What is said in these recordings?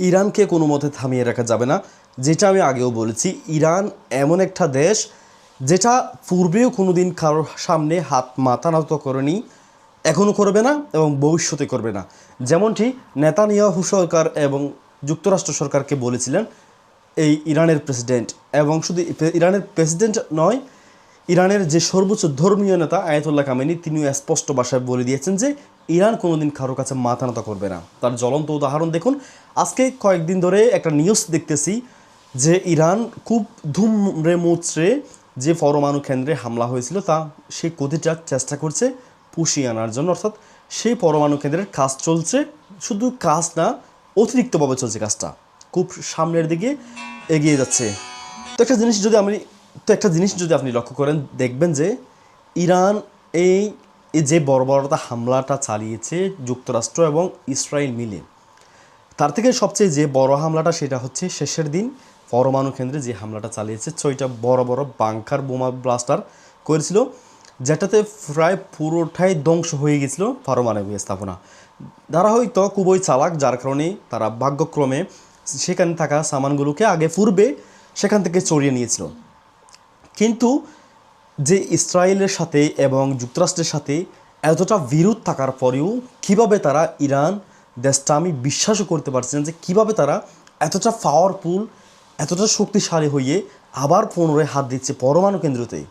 ইরানকে কোনো মতে থামিয়ে রাখা যাবে না। যেটা আমি আগেও বলেছি, ইরান এমন একটা দেশ যেটা পূর্বেও কোনো দিন কারোর সামনে হাত মাথা নত করেনি এখনও করবে না এবং ভবিষ্যতে করবে না। যেমনটি নেতানিয়াহু সরকার এবং যুক্তরাষ্ট্র সরকারকে বলেছিলেন, এই ইরানের প্রেসিডেন্ট এবং শুধু ইরানের প্রেসিডেন্ট নয় ইরানের যে সর্বোচ্চ ধর্মীয় নেতা আয়াতুল্লাহ কামেনি তিনিও স্পষ্ট ভাষায় বলে দিয়েছেন যে ইরান কোনোদিন কারোর কাছে মাথা নত করবে না। তার জ্বলন্ত উদাহরণ দেখুন। আজকে কয়েকদিন ধরে একটা নিউজ দেখতেছি যে ইরান খুব ধুমরে মুচড়ে যে পরমাণু কেন্দ্রে হামলা হয়েছিল, তা সেই গতিটা চেষ্টা করছে পুষিয়ে আনার জন্য। অর্থাৎ সেই পরমাণু কেন্দ্রের কাজ চলছে, শুধু কাজ না, অতিরিক্তভাবে চলছে কাজটা। খুব সামনের দিকে এগিয়ে যাচ্ছে। তো একটা জিনিস যদি আমি তো একটা জিনিস যদি আপনি লক্ষ্য করেন, দেখবেন যে ইরান এই যে বর্বরতা হামলাটা চালিয়েছে যুক্তরাষ্ট্র এবং ইসরায়েল মিলে, তার থেকে সবচেয়ে যে বড় হামলাটা সেটা হচ্ছে শেষের দিন পরমাণু কেন্দ্রে যে হামলাটা চালিয়েছে, ছয়টা বড় বড় বাংকার বোমা ব্লাস্টার করেছিল, যেটাতে প্রায় পুরোটাই ধ্বংস হয়ে গেছিল পারমাণবিক স্থাপনা। তারা হয়তো খুবই চালাক, যার কারণে তারা ভাগ্যক্রমে সেখানে থাকা সামানগুলোকে আগে পূর্বে সেখান থেকে চড়িয়ে নিয়েছিল। কিন্তু যে ইসরায়েলের সাথে এবং যুক্তরাষ্ট্রের সাথে এতটা বিরোধ থাকার পরেও কীভাবে তারা ইরান দেশটা আমি বিশ্বাসও করতে পারছি না যে কীভাবে তারা এতটা পাওয়ারফুল এতটা শক্তিশালী হয়ে আবার পুনরায় হাত দিচ্ছে পরমাণু কেন্দ্রতে।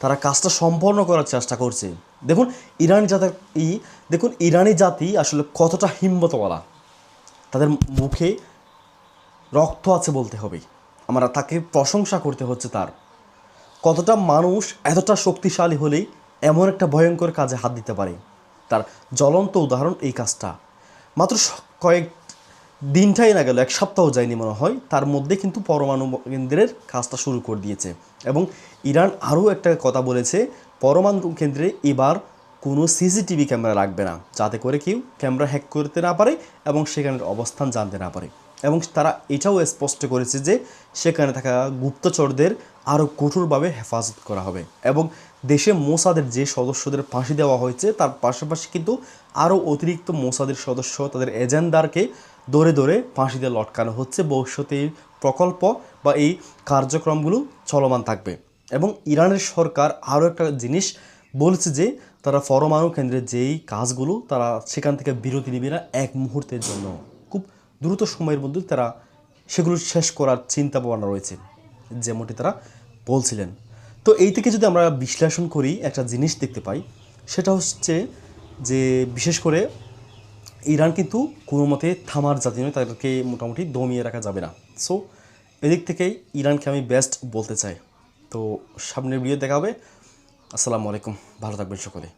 তারা কাজটা সম্পন্ন করার চেষ্টা করছে। দেখুন, ইরানি জাতের ই দেখুন, ইরানি জাতি আসলে কতটা হিম্মতওয়ালা। তাদের মুখে রক্ত আছে বলতে হবে। আমরা তাকে প্রশংসা করতে হচ্ছে তার। কতটা মানুষ এতটা শক্তিশালী হলেই এমন একটা ভয়ঙ্কর কাজে হাত দিতে পারে? তার জ্বলন্ত উদাহরণ এই কাজটা। মাত্র কয়েক দিনটাই না গেল, এক সপ্তাহ যায়নি মনে হয়, তার মধ্যে কিন্তু পরমাণু কেন্দ্রের কাজটা শুরু করে দিয়েছে। এবং ইরান আরও একটা কথা বলেছে, পরমাণু কেন্দ্রে এবার কোনো সিসিটিভি ক্যামেরা লাগবে না, যাতে করে কেউ ক্যামেরা হ্যাক করতে না পারে এবং সেখানের অবস্থান জানতে না পারে। এবং তারা এটাও স্পষ্ট করেছে যে সেখানে থাকা গুপ্তচরদের আরও কঠোরভাবে হেফাজত করা হবে। এবং দেশে মোসাদের যে সদস্যদের ফাঁসি দেওয়া হয়েছে, তার পাশাপাশি কিন্তু আরও অতিরিক্ত মোসাদের সদস্য তাদের এজেন্ডারকে দৌড়ে ফাঁসি দিয়ে লটকানো হচ্ছে। ভবিষ্যতে এই প্রকল্প বা এই কার্যক্রমগুলো চলমান থাকবে। এবং ইরানের সরকার আরও একটা জিনিস বলছে যে, তারা পরমাণু কেন্দ্রের যেই কাজগুলো, তারা সেখান থেকে বিরতি নেবে না এক মুহূর্তের জন্য। খুব দ্রুত সময়ের মধ্যে তারা সেগুলো শেষ করার চিন্তা ভাবনা রয়েছে। যেমনটি তারা বলছিলেন। তো এই থেকে যদি আমরা বিশ্লেষণ করি, একটা জিনিস দেখতে পাই, সেটা হচ্ছে যে বিশেষ করে ইরান কিন্তু কোনো মতে থামার জাতি নয়, তাদেরকে মোটামুটি দমিয়ে রাখা যাবে না। সো এদিক থেকেই ইরানকে আমি বেস্ট বলতে চাই। তো সামনের ভিডিও দেখা হবে। আসসালামু আলাইকুম। ভালো থাকবেন সকলে।